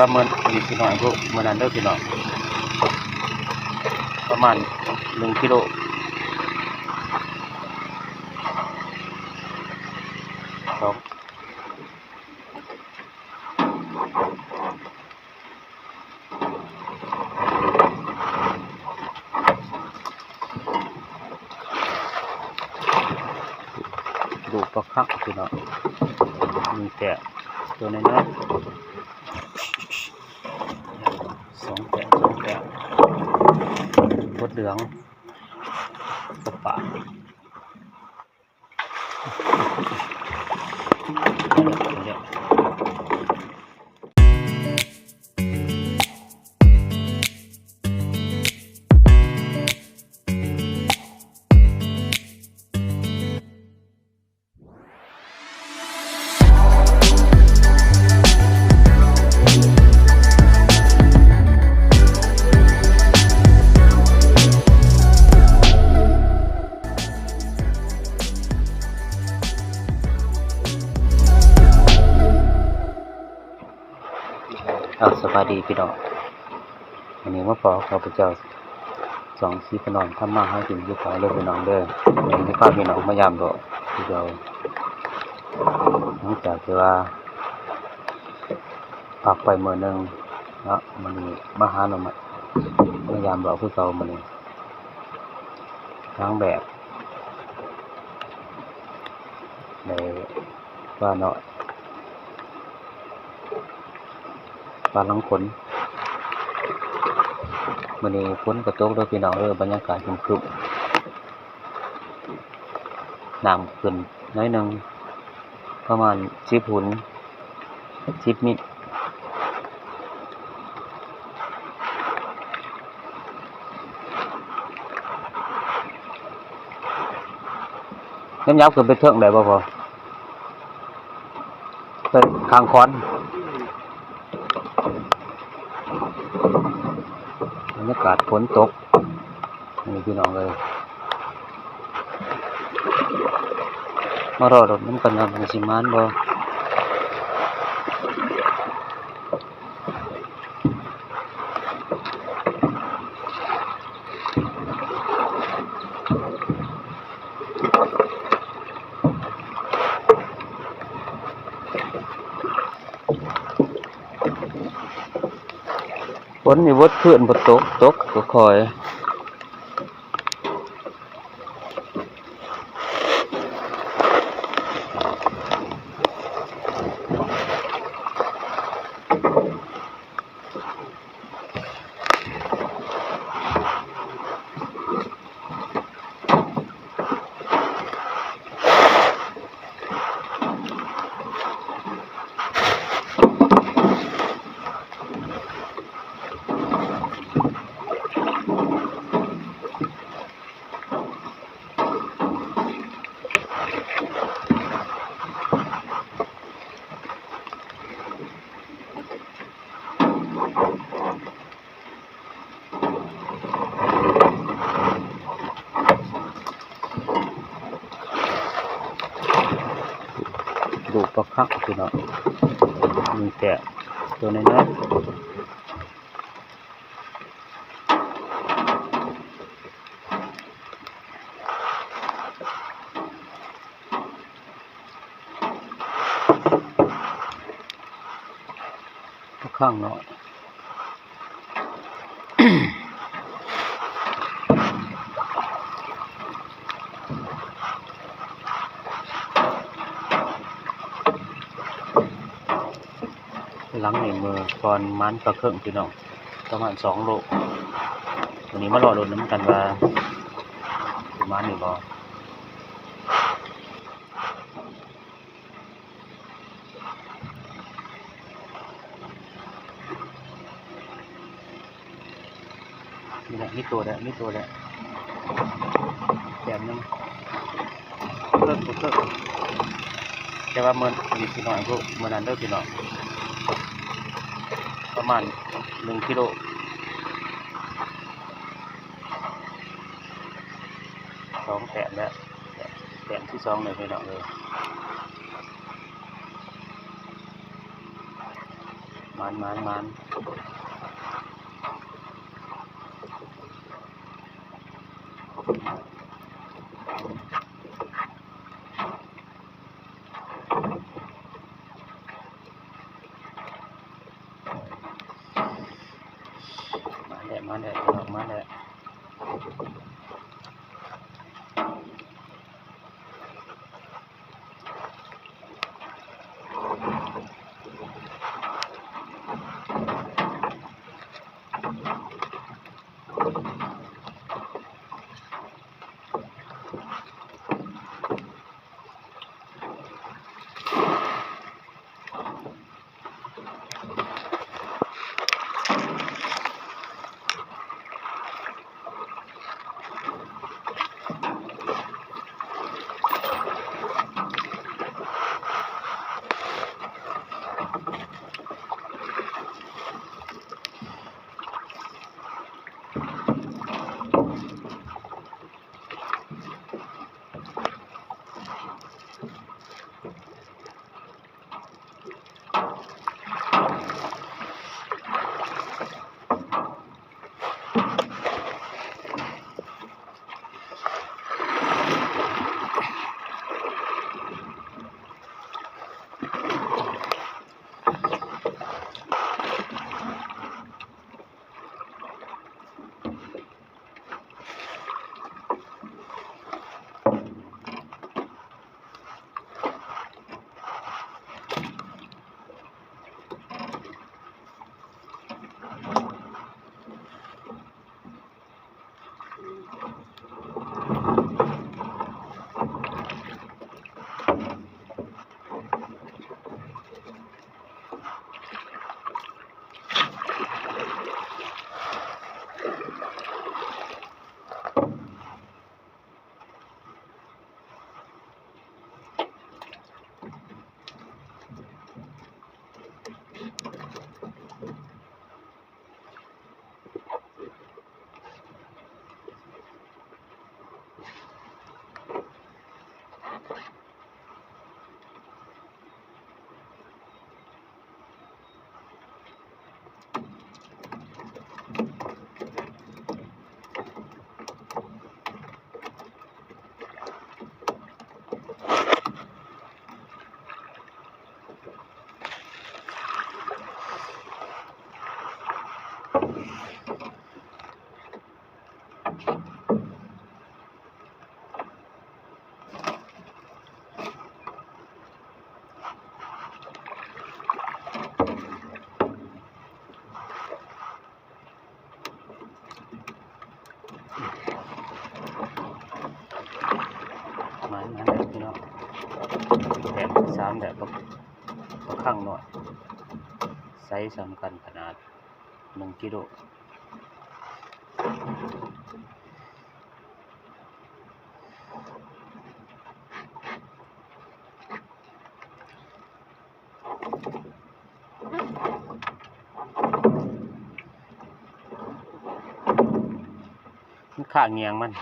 ว่ามันมีสิหน่อยพวกมันนั้นเด้อพี่น้องประมาณหนึ่งกิโลสองดูประคักพี่น้องมีแต่ตัวน้อยๆ พี่น้องวันนี้มาพอข้าพเจ้าสองสีพนองทำมาให้กินอยู่ของเรื่องพี่น้องเด้อวันนี้าพี่น้องมายามดอกพี่เจ้าหลังจากที่ว่าพักไปเมื่อนึงนะมันมาหาหน่อไม้มายามดอกคือเก่ามันนี้ทั้งแบบในว่าเนาะ ปลาลังขนมันนี้ฝนกระตกด้วยพี่น้องเออบรรยากาศครึมๆน้ำขึ้นน้อยหนึ่งประมาณสิบหุ่นสิบมิตรน้ำยับขึ้นไปเทิงได้บ่พอไปข้างคอน บรรยากาศฝนตกนี่พี่น้องเลยมารอรถน้ำกันนะมันสิมานบ่ ฝนนี่วดเพื่อนบ่ตกตกก็คอย ก็คักคือเนาะมีแต่ตัวน้อยๆข้างเนาะ หลังในมือก่อนมันปลาเครื่องพี่น้องประมาณสองโลวันนี้มารอรถน้ำกันว่าประมาณนี้บ่นี่แหละนี่ตัวแหละนี่ตัวแหละแถมนึงเพิ่มเพิ่มแต่ว่าเมันมีสิหน่อยพวกเมันนั้นเด้อพี่น้อง ประมาณหนึ่งกิโลสองแต้มแล้วแต้มที่สองเลยพี่น้อเลยมันมันมัน ส์สำคัญขนาดหนึ่งกิโลข้างเงียงมัน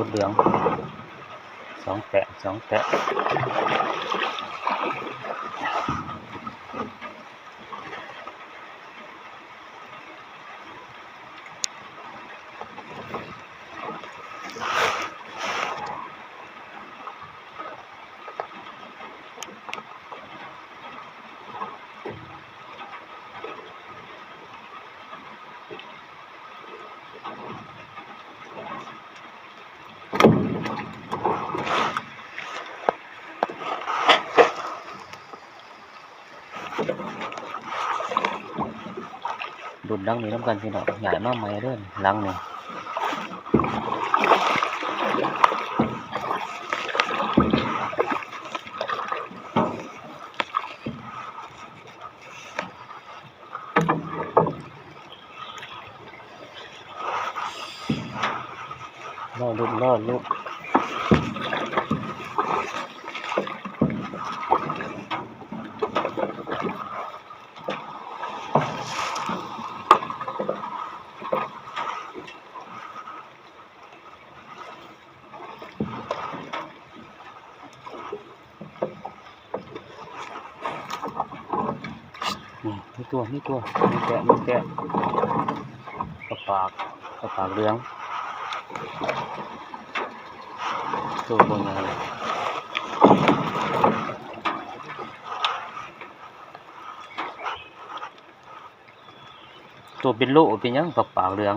พุดเหลืองสองแตะสองแตะ ดุดดังนี้น้ำกันพี่น้องใหญ่มากไหมเด้อลังนี่รอลุกรอลุกนี่มี ตัวมีตัวมีแกะมีแกะกระปากกระปากเลี้ยงตัวบนอะไรตัวเป็นโลเป็นยังปากปากเหลือง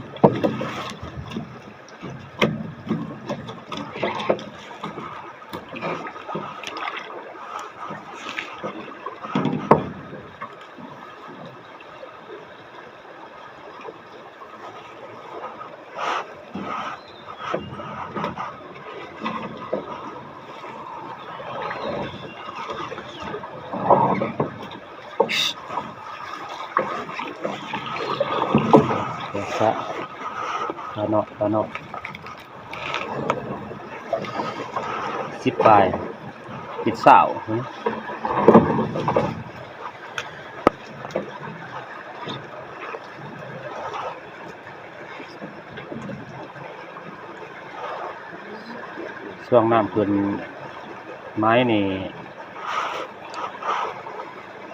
เนาะสิบปลายปิดสาวช่วงน้ำเพิ่อนไม้นี่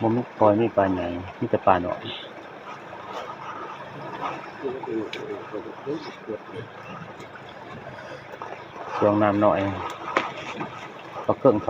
บ่มีปล่อยไมีปลาใหญ่มีแต่ปลาหน่อย ก็เครื่องเข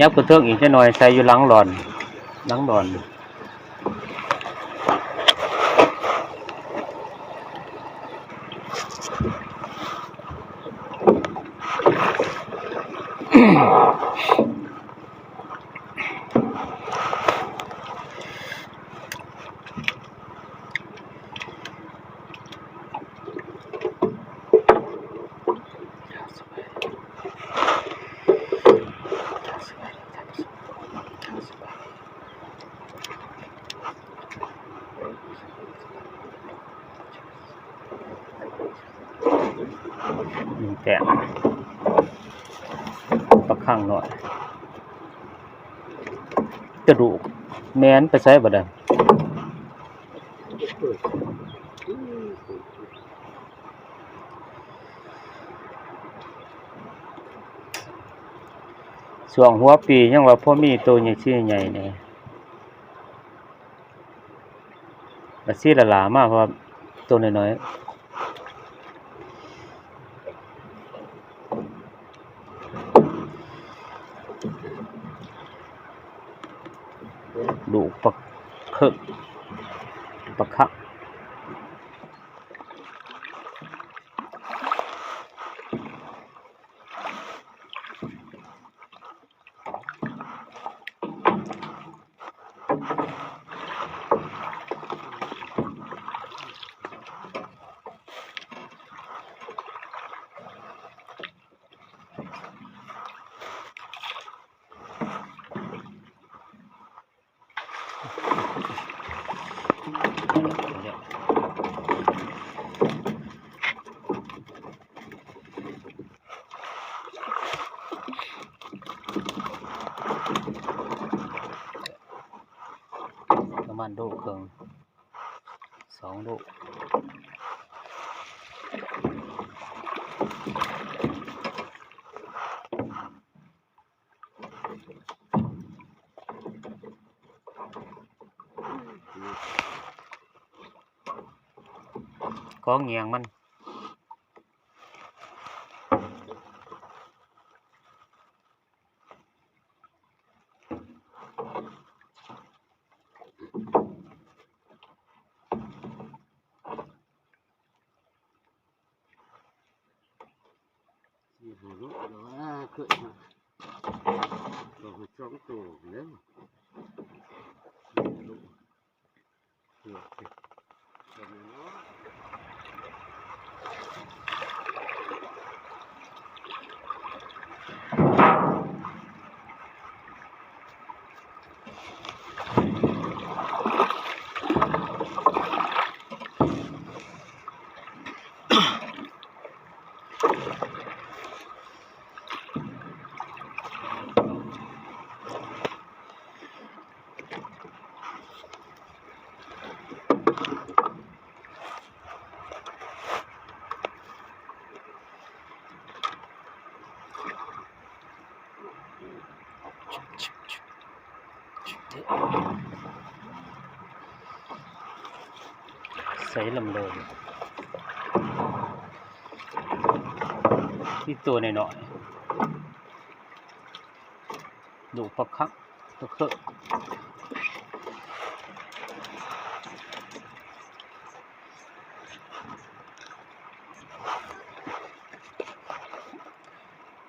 ยับกระเทืองอีกแค่หน่อยใส่อยู่หลังหลอนหลังหลอน แกะประคังหน่อย กระดูก แมนไปใช้บ่ได้ส่วงหัวปียังว่าพ่อมีตัวใหญ่ชื่อใหญ่เนี่ยบัดซี่ละหลามากเพราะตัวน้อย ดูปักคึกปักคัก ประมาณโลครึ่งสองโลก็เงียงมัน สี่หัวลูกเดี๋ยวว่าเกิดมาเราไปจ้องตัวแล้วลูกเกิดสิทำไมเนาะ ใสลำเลยที่ตัวหน่อยๆดูปักคักปักเคอะ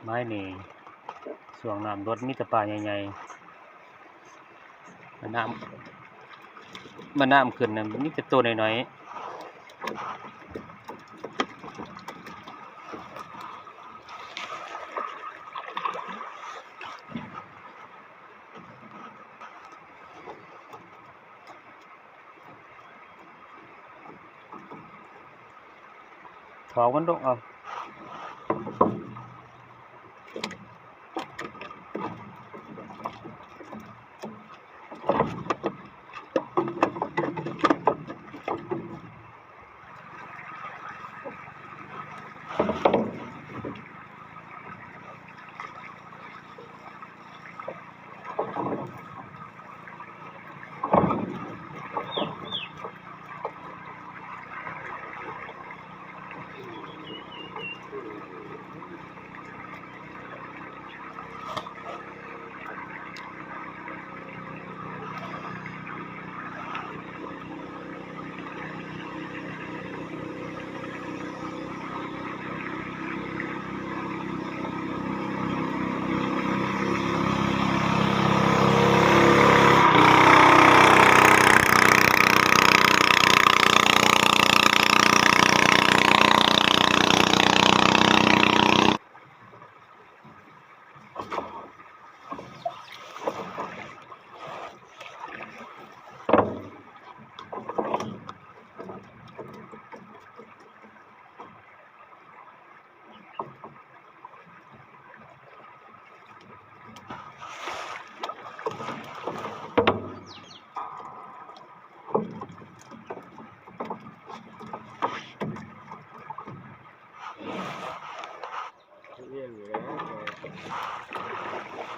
ไม้นี่ส่วงน้ำรถมิตรปลาใหญ่ๆมันน้ำมันน้ำขึ้นนะมีแต่ตัวน้อยๆ ถอกมั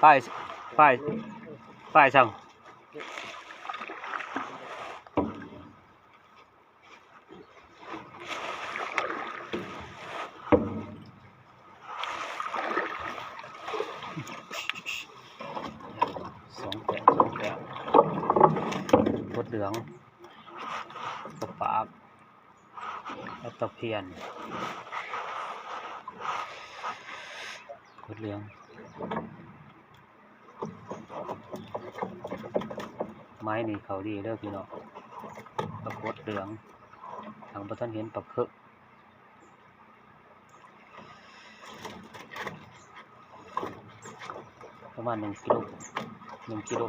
ป้ายป้ายป้ายสั่งสองแกะสองแกะบดเหลืองกระปากแล้วตะเพียนบดเหลือง ไม้นี่เขาดีเด้อพี่น้องปรากฏเหลืองทางประท่านเห็นปลาเคือประมาณหนึ่งกิโลหนึ่งกิโล